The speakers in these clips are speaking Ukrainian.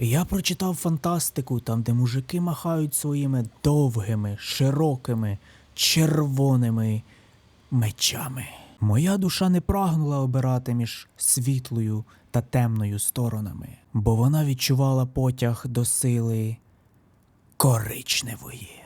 Я прочитав фантастику, там, де мужики махають своїми довгими, широкими, червоними мечами. Моя душа не прагнула обирати між світлою та темною сторонами, бо вона відчувала потяг до сили коричневої.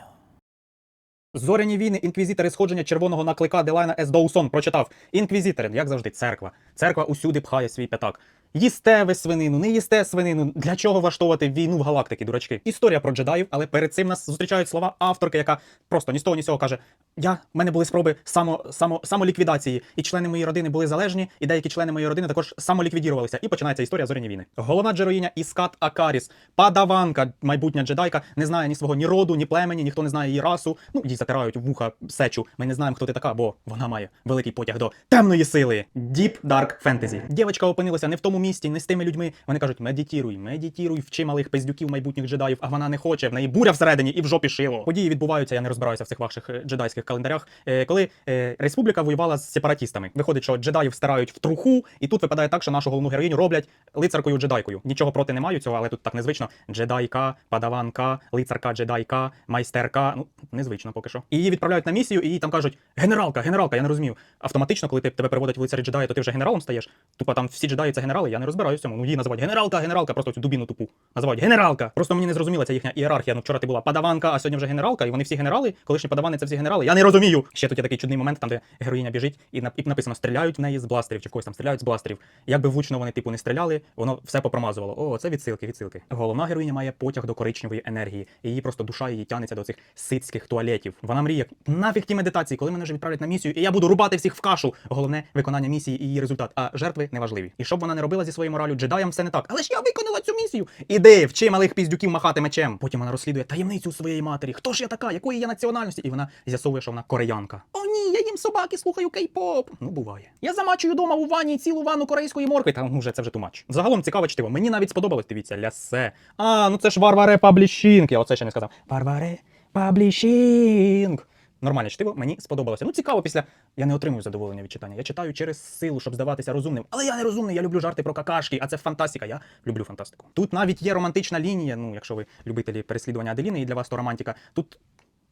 Зоряні війни, інквізитори сходження червоного наклика Делайна С. Доусон прочитав. Інквізитори, як завжди, церква. Церква усюди пхає свій п'ятак. Їсте ви свинину, не їсте свинину. Для чого влаштовувати війну в галактики, дурачки? Історія про джедаїв, але перед цим нас зустрічають слова авторки, яка просто ні з того, ні з цього каже: Я, в мене були спроби само, само, самоліквідації, і члени моєї родини були залежні, і деякі члени моєї родини також самоліквідірувалися. І починається історія зоряні війни. Головна джероїня Іскат Акаріс, падаванка, майбутня джедайка, не знає ні свого ні роду, ні племені, ніхто не знає її расу. Ну, їй затирають вуха сечу. Ми не знаємо, хто ти така, бо вона має великий потяг до темної сили. Deep Dark Fantasy. Дівчинка опинилася не в тому місті, не з тими людьми. Вони кажуть: медітіруй, медітіруй, вчи малих пиздюків майбутніх джедаїв, а вона не хоче. В неї буря всередині і в жопі шило. Події відбуваються, я не розбираюся в цих ваших е, джедайських календарях. Е, коли е, республіка воювала з сепаратістами. Виходить, що джедаїв стирають в труху, і тут випадає так, що нашу головну героїню роблять лицаркою джедайкою. Нічого проти не маю цього, але тут так незвично. Джедайка, падаванка, лицарка, джедайка, майстерка. Ну, незвично поки що. І її відправляють на місію, і їй там кажуть: генералка, генералка, я не розумію. Автоматично, коли ти тебе переводять в лицарі джедая, то ти вже генералом стаєш. Тупо там всі джедаї це генерали, я не розбираюся в цьому. Ну її називають генералка, генералка, просто цю дубіну тупу. Називають генералка. Просто мені не зрозуміла ця їхня ієрархія. Ну вчора ти була падаванка, а сьогодні вже генералка, і вони всі генерали, колишні падавани це всі генерали. Я не розумію. Ще тут є такий чудний момент, там де героїня біжить, і і написано стріляють в неї з бластерів, чи в когось там стріляють з бластерів. Якби влучно вони типу не стріляли, воно все попромазувало. О, це відсилки, відсилки. Головна героїня має потяг до коричневої енергії. І її просто душа її тянеться до цих ситських туалетів. Вона мріє, нафіг ті медитації, коли мене вже відправлять на місію, і я буду рубати всіх в кашу. Головне виконання місії і її результат. А жертви неважливі. І що б вона не робила зі своєю моралю, джедаям все не так. Але ж я виконала цю місію. Іди, вчи малих піздюків махати мечем. Потім вона розслідує таємницю своєї матері. Хто ж я така? Якої я національності? І вона з'ясовує, що вона кореянка. О, ні, я їм собаки, слухаю кей-поп. Ну, буває. Я замачую дома у ванні цілу ванну корейської моркви. Та ну вже це вже тумач. Загалом цікаве чтиво. Мені навіть сподобалось. Дивіться, лясе. А, ну це ж Варваре Паблішінг. Я оце ще не сказав. Варваре Паблішінг. Нормальне чтиво, мені сподобалося. Ну, цікаво, після. Я не отримую задоволення від читання. Я читаю через силу, щоб здаватися розумним. Але я не розумний, я люблю жарти про какашки, а це фантастика. Я люблю фантастику. Тут навіть є романтична лінія. Ну, якщо ви любителі переслідування Аделіни, і для вас то романтика. Тут.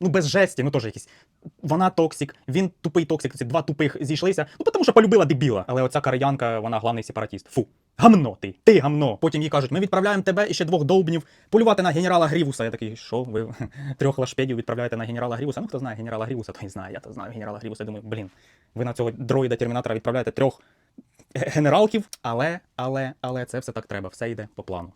Ну, без жесті, ну теж якісь. Вона токсик, він тупий токсик, ці два тупих зійшлися. Ну, тому що полюбила дебіла. Але оця кореянка, вона главний сепаратіст. Фу. Гамно ти, ти гамно. Потім їй кажуть, ми відправляємо тебе і ще двох довбнів полювати на генерала Грівуса. Я такий, що ви трьох лашпедів відправляєте на генерала Грівуса? Ну хто знає генерала Грівуса, той знає, я то знаю генерала Грівуса. Я думаю, блін, ви на цього дроїда термінатора відправляєте трьох генералків, але, але, але це все так треба, все йде по плану.